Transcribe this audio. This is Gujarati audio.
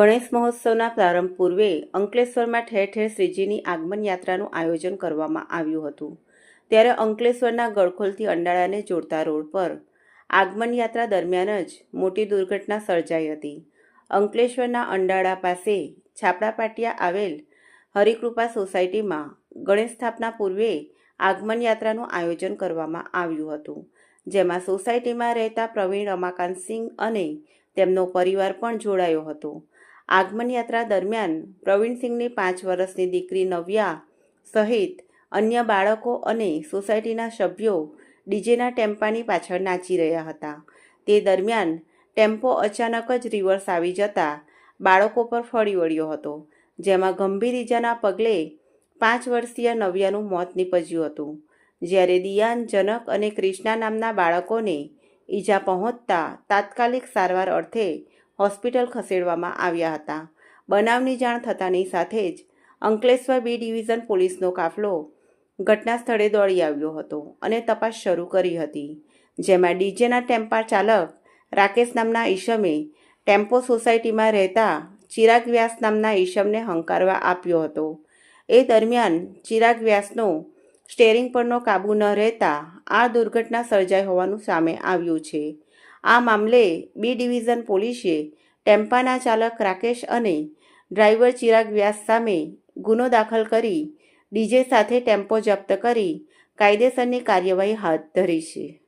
ગણેશ મહોત્સવના પ્રારંભ પૂર્વે અંકલેશ્વરમાં ઠેર ઠેર શ્રીજીની આગમન યાત્રાનું આયોજન કરવામાં આવ્યું હતું. ત્યારે અંકલેશ્વરના ગળખોલથી અંડાળાને જોડતા રોડ પર આગમન યાત્રા દરમિયાન જ મોટી દુર્ઘટના સર્જાઈ હતી. અંકલેશ્વરના અંડાળા પાસે છાપડા પાટિયા આવેલ હરિકૃપા સોસાયટીમાં ગણેશ સ્થાપના પૂર્વે આગમન યાત્રાનું આયોજન કરવામાં આવ્યું હતું, જેમાં સોસાયટીમાં રહેતા પ્રવીણ રમાકાંતસિંહ અને તેમનો પરિવાર પણ જોડાયો હતો. આગમન યાત્રા દરમિયાન પ્રવીણસિંહની પાંચ વર્ષની દીકરી નવ્યા સહિત અન્ય બાળકો અને સોસાયટીના સભ્યો ડીજેના ટેમ્પાની પાછળ નાચી રહ્યા હતા. તે દરમિયાન ટેમ્પો અચાનક જ રિવર્સ આવી જતા બાળકો પર ફળી વળ્યો હતો, જેમાં ગંભીર ઈજાના પગલે પાંચ વર્ષીય નવ્યાનું મોત નીપજ્યું હતું. જ્યારે દિયાન, જનક અને ક્રિષ્ના નામના બાળકોને ઈજા પહોંચતા તાત્કાલિક સારવાર અર્થે હોસ્પિટલ ખસેડવામાં આવ્યા હતા. બનાવની જાણ થતાની સાથે જ અંકલેશ્વર બી ડિવિઝન પોલીસનો કાફલો ઘટના સ્થળે દોડી આવ્યો હતો અને તપાસ શરૂ કરી હતી, જેમાં ડીજેના ટેમ્પા ચાલક રાકેશ નામના ઈશમે ટેમ્પો સોસાયટીમાં રહેતા ચિરાગ વ્યાસ નામના ઈશમને હંકારવા આપ્યો હતો. એ દરમિયાન ચિરાગ વ્યાસનો સ્ટેરિંગ પરનો કાબુ ન રહેતા આ દુર્ઘટના સર્જાઈ હોવાનું સામે આવ્યું છે. આ મામલે બી ડિવિઝન પોલીસે ટેમ્પાના ચાલક રાકેશ અને ડ્રાઈવર ચિરાગ વ્યાસ સામે ગુનો દાખલ કરી ડીજે સાથે ટેમ્પો જપ્ત કરી કાયદેસરની કાર્યવાહી હાથ ધરી છે.